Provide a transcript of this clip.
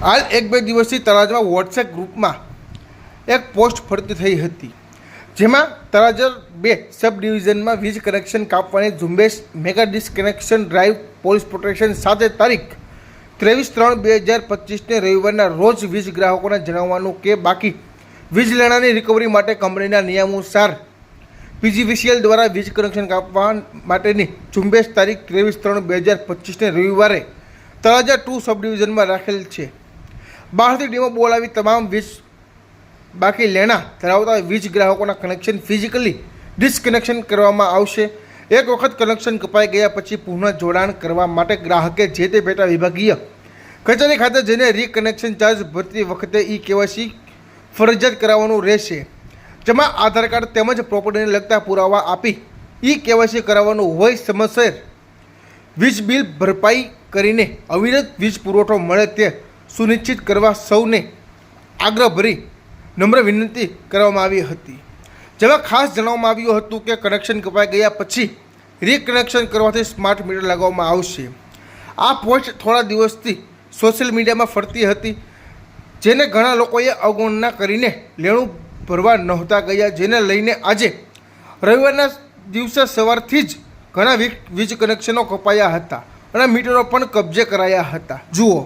હાલ એક બે દિવસથી તરાજમાં વોટ્સએપ ગ્રુપમાં એક પોસ્ટ ફરતી થઈ હતી. જેમાં તળાજર બે સબ ડિવિઝનમાં વીજ કનેક્શન કાપવાની ઝુંબેશ, mega disconnection drive, police protection સાથે તારીખ ત્રેવીસ ત્રણ બે હજાર પચીસને રવિવારના રોજ વીજ ગ્રાહકોને જણાવવાનું કે બાકી વીજ લેણાની રિકવરી માટે કંપનીના નિયમોસાર પીજીવીસીએલ દ્વારા વીજ કનેક્શન કાપવા માટેની ઝુંબેશ તારીખ ત્રેવીસ ત્રણ બે હજાર પચીસને રવિવારે તળાજા ટુ સબ ડિવિઝનમાં રાખેલ છે. બહારથી ટીમો બોલાવી તમામ વીજ બાકી લેણા ધરાવતા વીજ ગ્રાહકોના કનેક્શન ફિઝિકલી ડિસકનેક્શન કરવામાં આવશે. એક વખત કનેક્શન કપાઈ ગયા પછી પુનઃ જોડાણ કરવા માટે ગ્રાહકે જે તે પેટા વિભાગીય કચેરી ખાતે જઈને રીકનેક્શન ચાર્જ ભરતી વખતે ઈ કેવાયસી ફરજિયાત કરાવવાનું રહેશે. જેમાં આધાર કાર્ડ તેમજ પ્રોપર્ટીને લગતા પુરાવા આપી ઈ કેવાયસી કરાવવાનું હોય સમયસર વીજ બિલ ભરપાઈ કરીને અવિરત વીજ પુરવઠો મળે તે સુનિશ્ચિત કરવા સૌને આગ્રહભરી નમ્ર વિનંતી કરવામાં આવી હતી. જેમાં ખાસ જણાવવામાં આવ્યું હતું કે કનેક્શન કપાઈ ગયા પછી રીકનેક્શન કરવાથી સ્માર્ટ મીટર લગાવવામાં આવશે. આ પોસ્ટ થોડા દિવસથી સોશિયલ મીડિયામાં ફરતી હતી, જેને ઘણા લોકોએ અવગણના કરીને લેણું ભરવા નહોતા ગયા, જેને લઈને આજે રવિવારના દિવસે સવારથી જ ઘણા વીજ કનેક્શનો કપાયા હતા અને મીટરો પણ કબજે કરાયા હતા. જુઓ